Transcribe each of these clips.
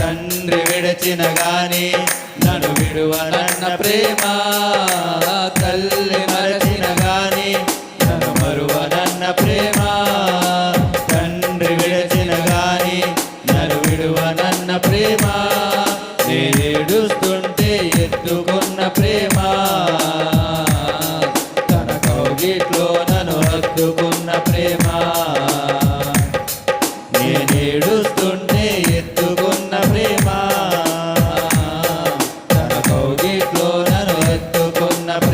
తండ్రి విడచిన గాని నన్ను విడువనన్న ప్రేమ. తల్లి మరచిన గాని నన్ను మరువనన్న ప్రేమ. తండ్రి విడచిన గాని నన్ను విడువనన్న ప్రేమ. నేడుస్తుంటే ఎత్తుకున్న ప్రేమ. తన కౌగిట్లో నన్ను హత్తుకున్న ప్రేమ. నేనేడు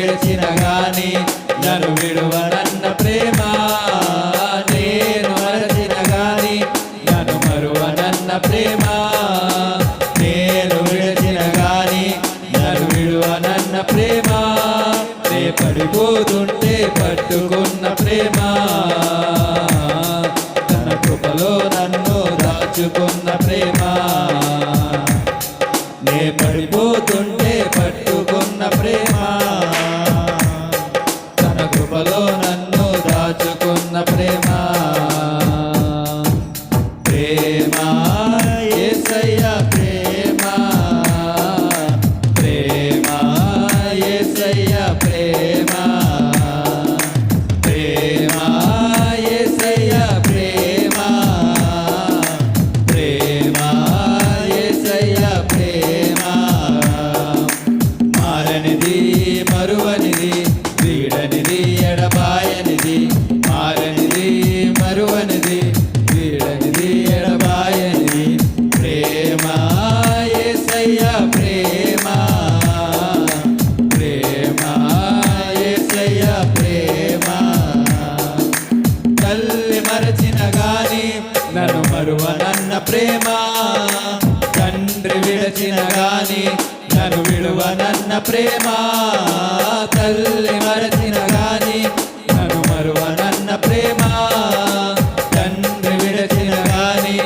విడిచిన గాని నన్ను విడువనన్న ప్రేమ. నేను మరచిన గాని నన్ను మరువనన్న ప్రేమ. నేను విడిచిన గాని నన్ను విడువనన్న ప్రేమ. రే పడిపోతుంటే పట్టుకున్న ప్రేమ. తన కృపలో నన్ను దాచుకున్న ప్రేమ. నే పడిపోతుంటే పట్టుకున్న ప్రేమ. ప్రేమ. తండ్రి విడచిన గాని నన్ను విడువనన్న ప్రేమ. తల్లి మరచిన గాని నన్ను మరువ నన్న ప్రేమ. తండ్రి విడచిన గాని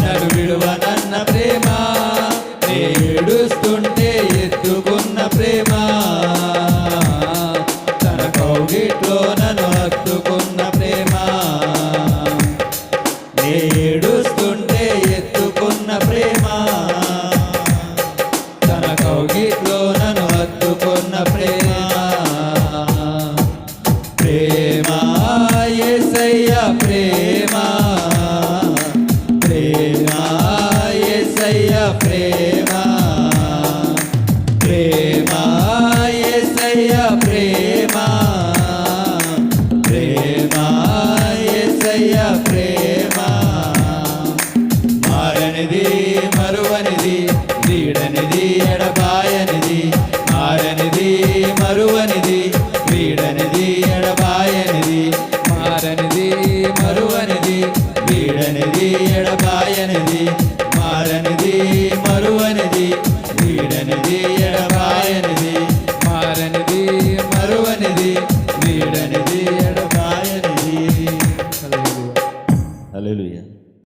నన్ను విడువనన్న ప్రేమ. ఏడుస్తుంటే ఎత్తుకున్న ప్రేమ. తన కౌగిట్లో నన్ను హత్తుకున్న ప్రేమ. ఏడుస్తుంటే ఎత్తుకున్న ప్రేమ. తన కౌగిట్లో నన్ను హత్తుకున్న ప్రేమ. ప్రేమ ఏసయ్య ప్రేమ. ప్రేమ ఏసయ్య ప్రేమ. ప్రేమ ఏసయ్య ప్రేమ. ప్రేమ యేసయ్య ప్రేమ.